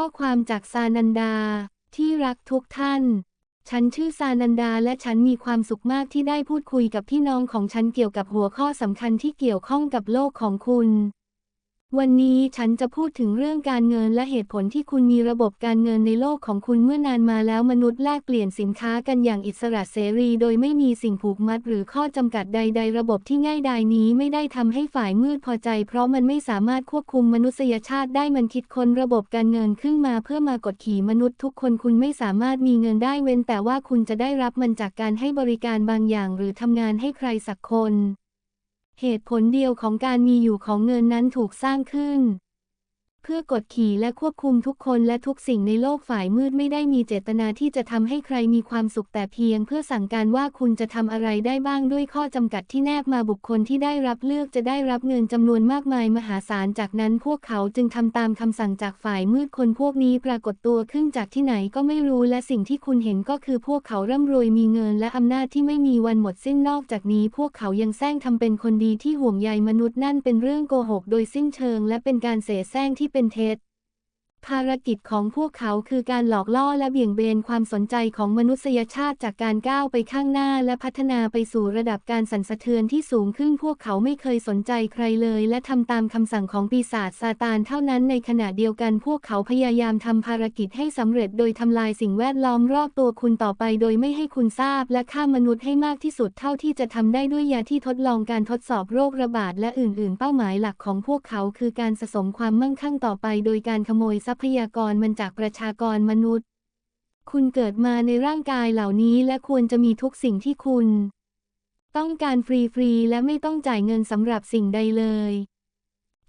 ข้อความจากซานันดา ที่รักทุกท่าน ฉันชื่อซานันดาและฉันมีความสุขมากที่ได้พูดคุยกับพี่น้องของฉันเกี่ยวกับหัวข้อสำคัญที่เกี่ยวข้องกับโลกของคุณ วันนี้ฉันจะพูดถึงเรื่องการเงินและเหตุผลที่คุณมีระบบการเงินในโลกของคุณเมื่อนานมาแล้วมนุษย์แลกเปลี่ยนสินค้ากันอย่างอิสระเสรีโดยไม่มีสิ่งผูกมัดหรือข้อจำกัดใด ๆ ระบบที่ง่ายดายนี้ไม่ได้ทำให้ฝ่ายมืดพอใจ เพราะมันไม่สามารถควบคุมมนุษยชาติได้มันคิดค้นระบบการเงินขึ้นมาเพื่อมากดขี่มนุษย์ทุกคนคุณไม่สามารถมีเงินได้เว้นแต่ว่าคุณจะได้รับมันจากการให้บริการบางอย่าง หรือทำงานให้ใครสักคน เหตุผลเดียวของการมีอยู่ของเงินนั้นถูกสร้างขึ้น พื่อกดขี่และควบคุมทุกคนและทุกสิ่งในโลกฝ่ายมืดไม่ได้มีเจตนาที่จะทำให้ใครมีความสุขแต่เพียง เพื่อสั่งการว่าคุณจะทำอะไรได้บ้างด้วยข้อจำกัดที่แนบมาบุคคลที่ได้รับเลือกจะได้รับเงินจำนวนมากมายมหาศาลจากนั้นพวกเขาจึงทำตามคำสั่งจากฝ่ายมืดคนพวกนี้ปรากฏตัวขึ้นจากที่ไหนก็ไม่รู้และสิ่งที่คุณเห็นก็คือพวกเขาร่ำรวยมีเงินและอำนาจที่ไม่มีวันหมดสิ้นนอกจากนี้ พวกเขายังแซงทำเป็นคนดีที่ห่วงใยมนุษย์นั่นเป็นเรื่องโกหกโดยสิ้นเชิง และเป็นการเสแสร้งที่เป็นเท็จ ภารกิจของพวกเขาคือการหลอกล่อและเบี่ยงเบนความสนใจของมนุษยชาติจากการก้าวไปข้างหน้าและพัฒนาไปสู่ระดับการสั่นสะเทือนที่สูงขึ้นพวกเขาไม่เคยสนใจใครเลย และทำตามคำสั่งของปีศาจซาตานเท่านั้นในขณะเดียวกันพวกเขาพยายามทำภารกิจให้สำเร็จโดยทำลายสิ่งแวดล้อมรอบตัวคุณต่อไป โดยไม่ให้คุณทราบ และฆ่ามนุษย์ให้มากที่สุดเท่าที่จะทำได้ด้วยยาที่ทดลองการทดสอบโรคระบาดและอื่น ๆ เป้าหมายหลักของพวกเขาคือการสะสมความมั่งคั่งต่อไป โดยการขโมยทรัพพยากรมันจากประชากรมนุษย์ คุณเกิดมาในร่างกายเหล่านี้และควรจะมีทุกสิ่งที่คุณ ต้องการฟรีๆและไม่ต้องจ่ายเงินสำหรับสิ่งใดเลย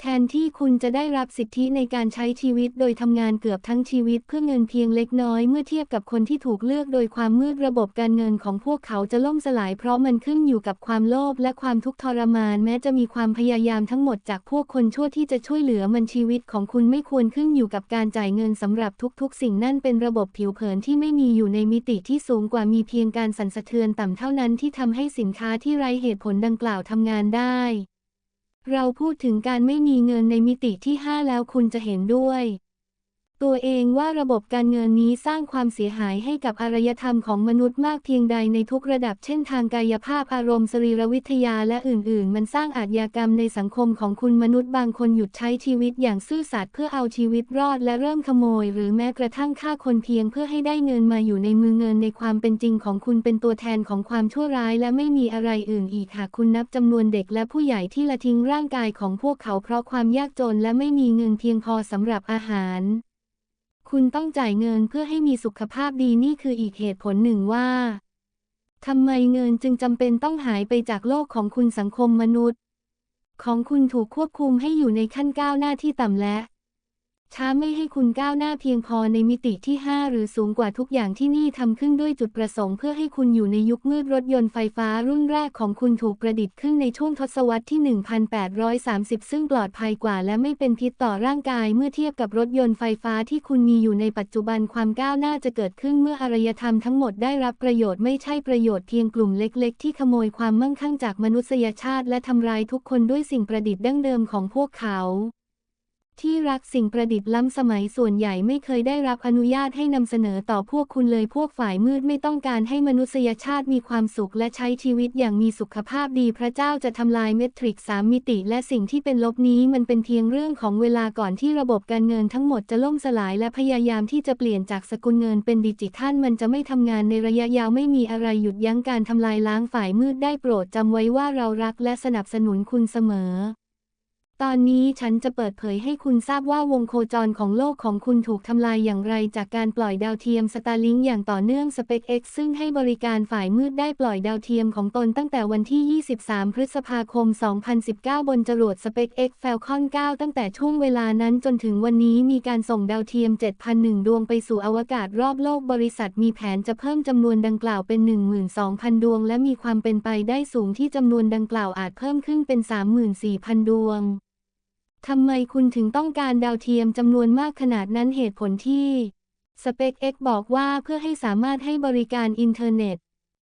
แทนที่คุณจะได้รับสิทธิในการใช้ชีวิตโดยทำงานเกือบทั้งชีวิตเพื่อเงินเพียงเล็กน้อยเมื่อเทียบกับคนที่ถูกเลือกโดยความมืดระบบการเงินของพวกเขาจะล่มสลายเพราะมันขึ้นอยู่กับความโลภและความทุกข์ทรมานแม้จะมีความพยายามทั้งหมดจากพวกคนชั่วที่จะช่วยเหลือมันชีวิตของคุณไม่ควรขึ้นอยู่กับการจ่ายเงินสำหรับทุกๆ สิ่งนั่นเป็นระบบผิวเผินที่ไม่มีอยู่ในมิติที่สูงกว่ามีเพียงการสั่นสะเทือนต่ำเท่านั้นที่ทำให้สินค้าที่ไร้เหตุผลดังกล่าวทำงานได้ เราพูดถึงการไม่มีเงินในมิติที่ 5 แล้วคุณจะเห็นด้วย ตัวเองว่าระบบการเงินนี้สร้างความเสียหายให้กับอารยธรรมของมนุษย์มากเพียงใดในทุกระดับเช่นทางกายภาพอารมณ์สรีรวิทยาและอื่นๆ มันสร้างอาชญากรรมในสังคมของคุณมนุษย์บางคนหยุดใช้ชีวิตอย่างซื่อสัตย์เพื่อเอาชีวิตรอดและเริ่มขโมย หรือแม้กระทั่งฆ่าคนเพียงเพื่อให้ได้เงินมาอยู่ในมือเงินในความเป็นจริงของคุณเป็นตัวแทนของความชั่วร้าย และไม่มีอะไรอื่นอีกหากคุณนับจำนวนเด็กและผู้ใหญ่ที่ละทิ้งร่างกายของพวกเขาเพราะความยากจนและไม่มีเงินเพียงพอสำหรับอาหาร คุณต้องจ่ายเงินเพื่อให้มีสุขภาพดีนี่คืออีกเหตุผลหนึ่งว่าทำไมเงินจึงจำเป็นต้องหายไปจากโลกของคุณสังคมมนุษย์ ของคุณถูกควบคุมให้อยู่ในขั้นก้าวหน้าที่ต่ำและ ช้าไม่ให้คุณก้าวหน้าเพียงพอในมิติที่ 5 หรือสูงกว่าทุกอย่างที่นี่ทำขึ้นด้วยจุดประสงค์เพื่อให้คุณอยู่ในยุคมืดรถยนต์ไฟฟ้ารุ่นแรกของคุณถูกประดิษฐ์ขึ้นในช่วงทศวรรษที่ 1830 ซึ่งปลอดภัยกว่าและไม่เป็นพิษต่อร่างกายเมื่อเทียบกับรถยนต์ไฟฟ้าที่คุณมีอยู่ในปัจจุบันความก้าวหน้าจะเกิดขึ้นเมื่ออารยธรรมทั้งหมดได้รับประโยชน์ไม่ใช่ประโยชน์เพียงกลุ่มเล็ก ๆ ที่ขโมยความมั่งคั่งจากมนุษยชาติ และทำร้ายทุกคนด้วยสิ่งประดิษฐ์ดั้งเดิมของพวกเขา ที่รักสิ่งประดิษฐ์ล้ำสมัยส่วนใหญ่ไม่เคยได้รับอนุญาตให้นำเสนอต่อพวกคุณเลยพวกฝ่ายมืดไม่ต้องการให้มนุษยชาติมีความสุขและใช้ชีวิตอย่างมีสุขภาพดีพระเจ้าจะทำลายเมตริกสามมิติ และสิ่งที่เป็นลบนี้มันเป็นเพียงเรื่องของเวลาก่อนที่ระบบการเงินทั้งหมดจะล่มสลายและพยายามที่จะเปลี่ยนจากสกุลเงินเป็นดิจิทัลมันจะไม่ทำงานในระยะยาวไม่มีอะไรหยุดยั้งการทำลายล้างฝ่ายมืดได้โปรดจำไว้ว่าเรารักและสนับสนุนคุณเสมอ ตอนนี้ฉันจะเปิดเผยให้คุณทราบว่าวงโคจรของโลกของคุณถูกทำลายอย่างไรจากการปล่อยดาวเทียมสตาร์ลิงอย่างต่อเนื่อง SpaceX ซึ่งให้บริการฝ่ายมืดได้ปล่อยดาวเทียมของตนตั้งแต่วันที่ 23 พฤษภาคม 2019 บนจรวด SpaceX Falcon 9 ตั้งแต่ช่วงเวลานั้นจนถึงวันนี้มีการส่งดาวเทียม 7,001 ดวงไปสู่อวกาศรอบโลกบริษัทมีแผนจะเพิ่มจำนวนดังกล่าวเป็น 12,000 ดวง และมีความเป็นไปได้สูงที่จำนวนดังกล่าวอาจเพิ่มขึ้นเป็น 34,000 ดวง ทำไมคุณถึงต้องการดาวเทียมจำนวนมากขนาดนั้นเหตุผลที่ SpaceX บอกว่าเพื่อให้สามารถให้บริการอินเทอร์เน็ต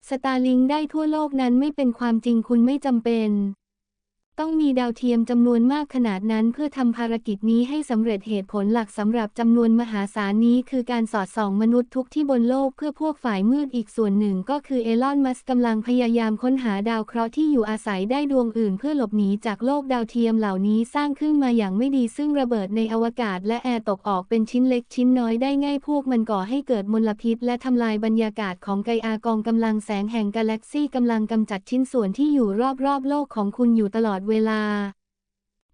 Starlink ได้ทั่วโลกนั้นไม่เป็นความจริงคุณไม่จำเป็น ต้องมีดาวเทียมจำนวนมากขนาดนั้นเพื่อทำภารกิจนี้ให้สำเร็จเหตุผลหลักสำหรับจำนวนมหาศาลนี้คือการสอดส่องมนุษย์ทุกที่บนโลกเพื่อพวกฝ่ายมืดอีกส่วนหนึ่งก็คือเอลอนมัสกำลังพยายามค้นหาดาวเคราะห์ที่อยู่อาศัยได้ดวงอื่นเพื่อหลบหนีจากโลกดาวเทียมเหล่านี้สร้างขึ้นมาอย่างไม่ดีซึ่งระเบิดในอวกาศและแอร์ตกออกเป็นชิ้นเล็กชิ้นน้อยได้ง่ายพวกมันก่อให้เกิดมลพิษและทำลายบรรยากาศของไกอากองกำลังแสงแห่งกาแล็กซี่กำลังกำจัดชิ้นส่วนที่อยู่รอบๆโลกของคุณอยู่ตลอดอดเวลา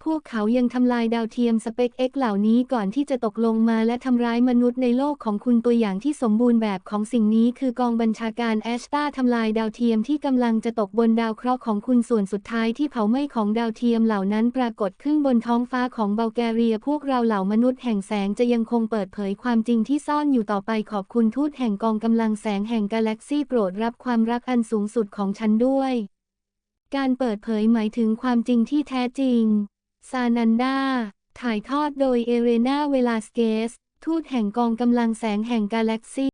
พวกเขายังทำลายดาวเทียมสเปกเอ็กเหล่านี้ก่อนที่จะตกลงมาและทำร้ายมนุษย์ในโลกของคุณตัวอย่างที่สมบูรณ์แบบของสิ่งนี้คือกองบัญชาการแอชตาทำลายดาวเทียมที่กำลังจะตกบนดาวเคราะห์ของคุณส่วนสุดท้ายที่เผาไหม้ของดาวเทียมเหล่านั้นปรากฏขึ้นบนท้องฟ้าของเบลแกเรีย พวกเราเหล่ามนุษย์แห่งแสงจะยังคงเปิดเผยความจริงที่ซ่อนอยู่ต่อไปขอบคุณทูตแห่งกองกำลังแสงแห่งกาแล็กซี่โปรดรับความรักอันสูงสุดของฉันด้วย การเปิดเผยหมายถึงความจริงที่แท้จริง ซานันดา ถ่ายทอดโดยเอเรนาเวลาสเกส ทูตแห่งกองกำลังแสงแห่งกาแล็กซี